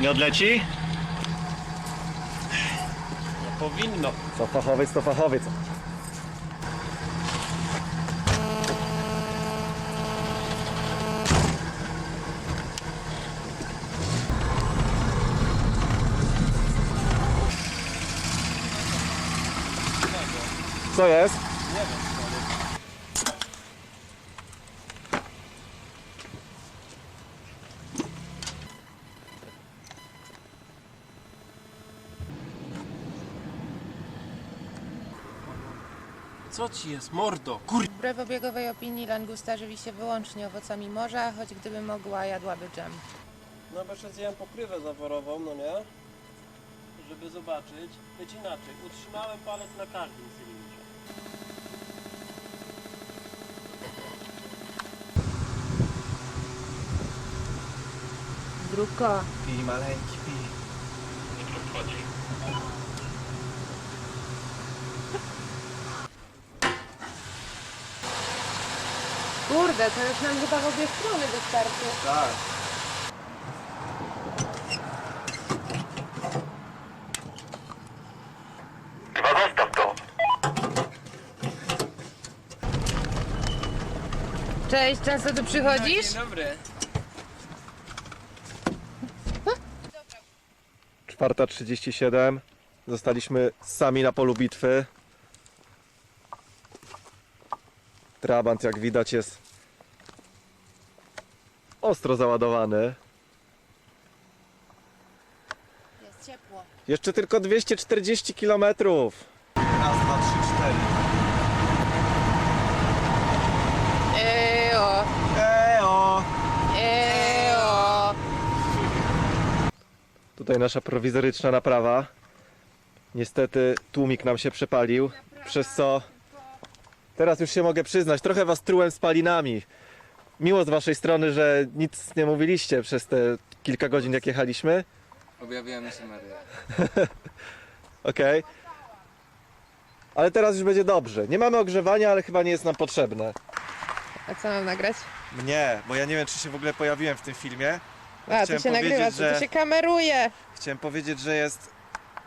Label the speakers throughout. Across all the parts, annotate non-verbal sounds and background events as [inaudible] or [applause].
Speaker 1: Nie odleci?
Speaker 2: Nie powinno.
Speaker 1: Co fachowiec, to fachowiec. Co jest?
Speaker 2: Nie wiem, Co ci jest, mordo? Kur...
Speaker 3: Wbrew obiegowej opinii langusta żywi się wyłącznie owocami morza, choć gdyby mogła, jadłaby dżem.
Speaker 2: No bo jeszcze zjąłem pokrywę zaworową, no nie? Żeby zobaczyć. Być inaczej. Utrzymałem palec na każdym cylindrze.
Speaker 3: Drugko.
Speaker 1: Pij maleńki, pij.
Speaker 3: Kurde, to już nam chyba w obie strony wystarczy.
Speaker 1: Tak.
Speaker 3: Cześć, często tu przychodzisz?
Speaker 2: dobry.
Speaker 1: Czwarta 37. Zostaliśmy sami na polu bitwy. Trabant, jak widać, jest ostro załadowany.
Speaker 3: Jest ciepło.
Speaker 1: Jeszcze tylko 240 km. Raz, dwa, trzy, cztery.
Speaker 3: Eo,
Speaker 1: Eo!
Speaker 3: eo.
Speaker 1: Tutaj nasza prowizoryczna naprawa. Niestety tłumik nam się przepalił, przez co teraz już się mogę przyznać, trochę was trułem spalinami. Miło z waszej strony, że nic nie mówiliście przez te kilka godzin jak jechaliśmy.
Speaker 4: Objawiamy się Maryja. [laughs]
Speaker 1: Okej. Ale teraz już będzie dobrze. Nie mamy ogrzewania, ale chyba nie jest nam potrzebne.
Speaker 3: A co mam nagrać?
Speaker 1: Nie, bo ja nie wiem, czy się w ogóle pojawiłem w tym filmie.
Speaker 3: A, tu
Speaker 1: chciałem
Speaker 3: się nagrywa,
Speaker 1: powiedzieć,
Speaker 3: tu
Speaker 1: że-
Speaker 3: się kameruje.
Speaker 1: Chciałem powiedzieć, że jest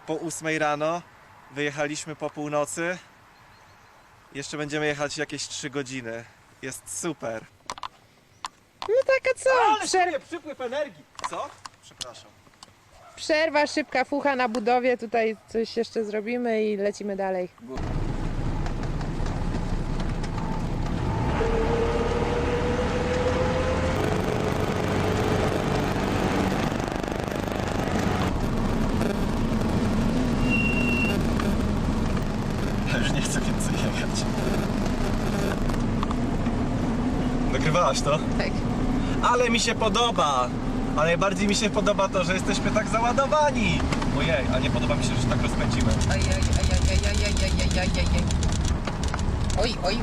Speaker 1: po 8 rano. Wyjechaliśmy po północy. Jeszcze będziemy jechać jakieś 3 godziny. Jest super.
Speaker 3: No tak, a co? Przer
Speaker 1: przypływ energii. Co? Przepraszam.
Speaker 3: przerwa, szybka fucha na budowie, tutaj coś jeszcze zrobimy i lecimy dalej.
Speaker 1: Ja już nie chcę więcej jechać. Nagrywałaś to?
Speaker 3: Tak.
Speaker 1: Ale mi się podoba! A najbardziej mi się podoba to, że jesteśmy tak załadowani! Ojej, a nie podoba mi się, że się tak rozpędzimy.
Speaker 3: Oj, oj.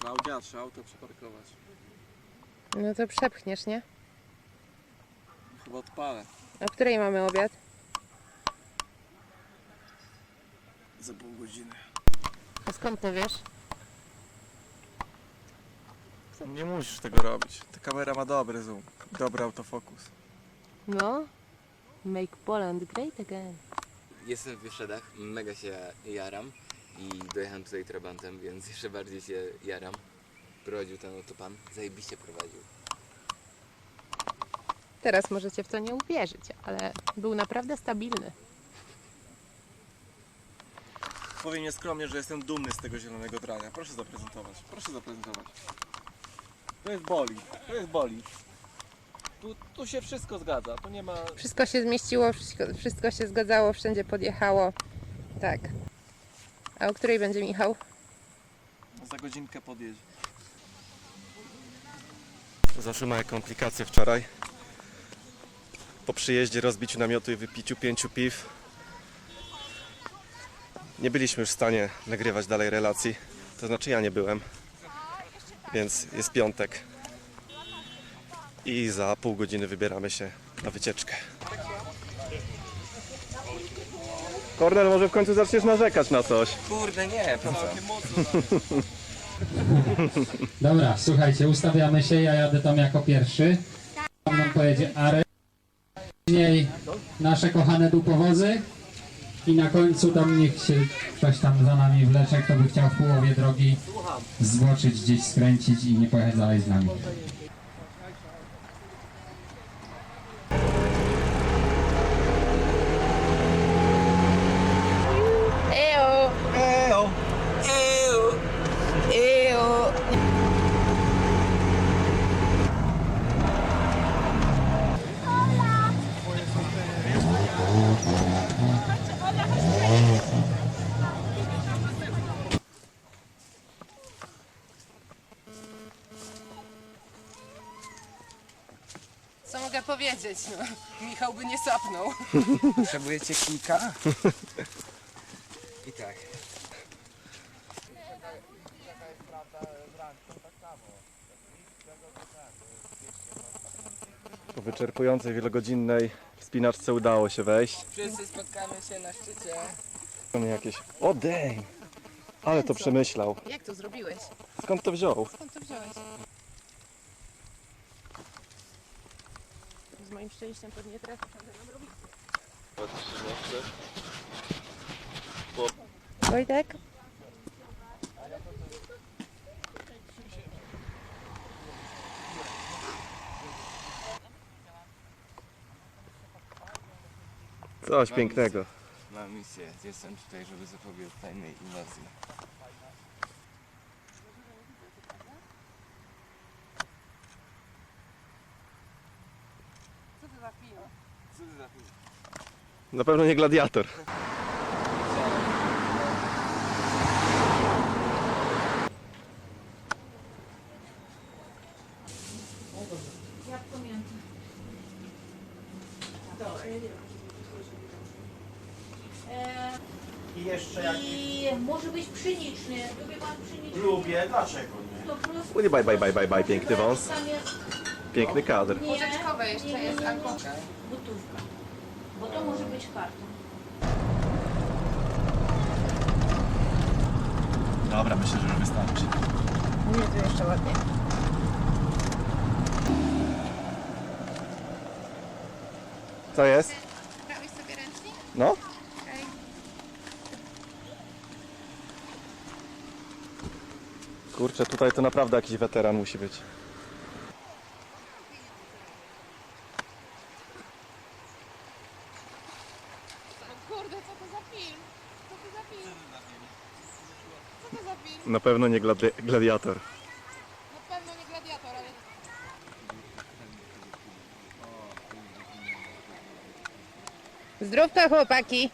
Speaker 4: Klaudia, trzeba auto przeparkować.
Speaker 3: No to przepchniesz, nie?
Speaker 4: Chyba odpalę.
Speaker 3: A w której mamy obiad?
Speaker 4: Za pół godziny.
Speaker 3: A skąd to wiesz?
Speaker 1: Nie musisz tego robić. Ta kamera ma dobry zoom, dobry autofokus.
Speaker 3: No. Make Poland great again.
Speaker 5: Jestem w Bieszczadach, mega się jaram i dojechałem tutaj trabantem, więc jeszcze bardziej się jaram. Prowadził ten oto pan, zajebiście prowadził.
Speaker 3: Teraz możecie w to nie uwierzyć, ale był naprawdę stabilny.
Speaker 1: Powiem nieskromnie, że jestem dumny z tego zielonego drania. Proszę zaprezentować. Proszę zaprezentować. To jest boli. To jest boli. Tu, tu się wszystko zgadza. Tu nie ma...
Speaker 3: Wszystko się zmieściło, wszystko, wszystko się zgadzało, wszędzie podjechało. Tak. A o której będzie Michał?
Speaker 1: Za godzinkę podjedzie. Zawsze małe komplikacje wczoraj. Po przyjeździe, rozbiciu namiotu i wypiciu pięciu piw nie byliśmy już w stanie nagrywać dalej relacji. To znaczy ja nie byłem. Więc jest piątek. I za pół godziny wybieramy się na wycieczkę. Kornel, może w końcu zaczniesz narzekać na coś.
Speaker 5: Kurde, nie? [laughs]
Speaker 6: Dobra, słuchajcie, ustawiamy się, ja jadę tam jako pierwszy. Tam nam pojedzie Arek. Później nasze kochane dupowozy. I na końcu tam niech się ktoś tam za nami wlecze, kto by chciał w połowie drogi zboczyć, gdzieś skręcić i nie pojechać dalej z nami.
Speaker 3: Co mogę powiedzieć? No, Michał by nie sapnął. [laughs]
Speaker 5: Potrzebujecie kilka? I tak.
Speaker 1: Po wyczerpującej wielogodzinnej wspinaczce udało się wejść.
Speaker 5: Wszyscy spotkamy się na szczycie.
Speaker 1: Są jakieś... O dang! Ale to przemyślał.
Speaker 3: Jak to zrobiłeś?
Speaker 1: Skąd to wziął?
Speaker 3: Skąd to wziąłeś? Moim szczęściem pewnie teraz będę nam robić. Wojtek?
Speaker 1: Coś pięknego.
Speaker 5: Mam misję. Jestem tutaj, żeby zapobiec tajnej inwazji.
Speaker 3: Co
Speaker 5: ty za?
Speaker 1: Na pewno nie gladiator.
Speaker 7: I jeszcze jak
Speaker 8: I może być pszeniczny. Lubi pan pszeniczny?
Speaker 7: lubię, dlaczego nie?
Speaker 8: To prosto.
Speaker 1: Uli, bye, bye, bye, bye, bye, piękny wąs.
Speaker 8: Tam jest
Speaker 1: Piękny kadr.
Speaker 8: nie,
Speaker 3: Porzeczkowe jeszcze jest albo...
Speaker 8: Gotówka. Bo to może być karton.
Speaker 7: Dobra, myślę, że już wystarczy.
Speaker 3: Nie, tu jeszcze ładnie.
Speaker 1: Co jest?
Speaker 3: Brałeś sobie ręcznik?
Speaker 1: No?
Speaker 3: Okej.
Speaker 1: Kurczę, tutaj to naprawdę jakiś weteran musi być.
Speaker 3: Kurde, co to za film? Co to za film? Co to za film?
Speaker 1: Na pewno nie gladi- gladiator.
Speaker 3: Na pewno nie gladiator, ale... Zdrówka chłopaki!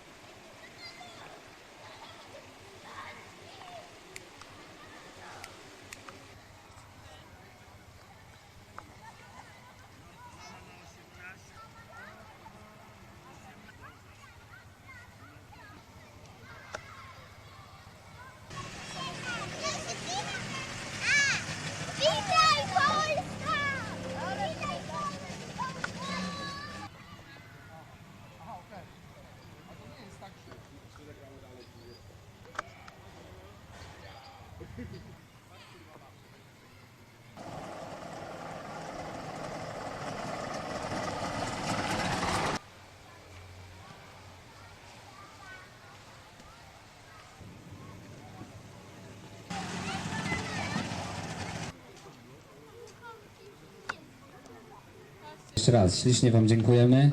Speaker 9: ¡Pita!
Speaker 6: Jeszcze raz, ślicznie Wam dziękujemy.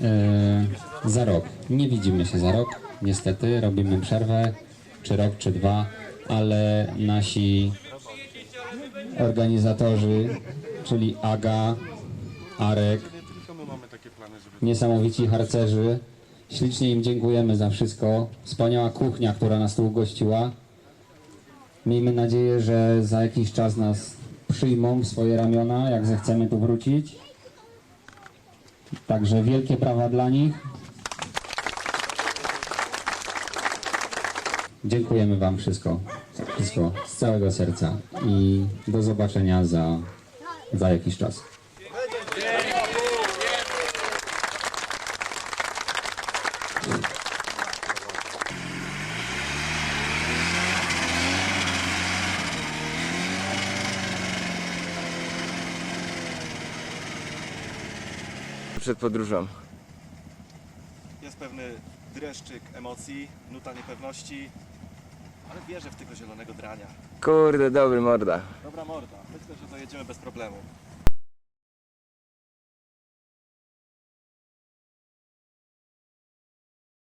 Speaker 6: E, za rok. Nie widzimy się za rok, niestety. Robimy przerwę, czy rok, czy dwa, ale nasi organizatorzy, czyli Aga, Arek, niesamowici harcerzy, ślicznie im dziękujemy za wszystko. Wspaniała kuchnia, która nas tu ugościła. Miejmy nadzieję, że za jakiś czas nas przyjmą w swoje ramiona, jak zechcemy tu wrócić. Także wielkie brawa dla nich. Dziękujemy Wam wszystko, wszystko z całego serca i do zobaczenia za, za jakiś czas.
Speaker 5: Przed podróżą.
Speaker 1: Jest pewny dreszczyk emocji, nuta niepewności, ale wierzę w tego zielonego drania.
Speaker 5: Kurde, dobry morda.
Speaker 1: Dobra morda, myślę, że dojedziemy bez problemu.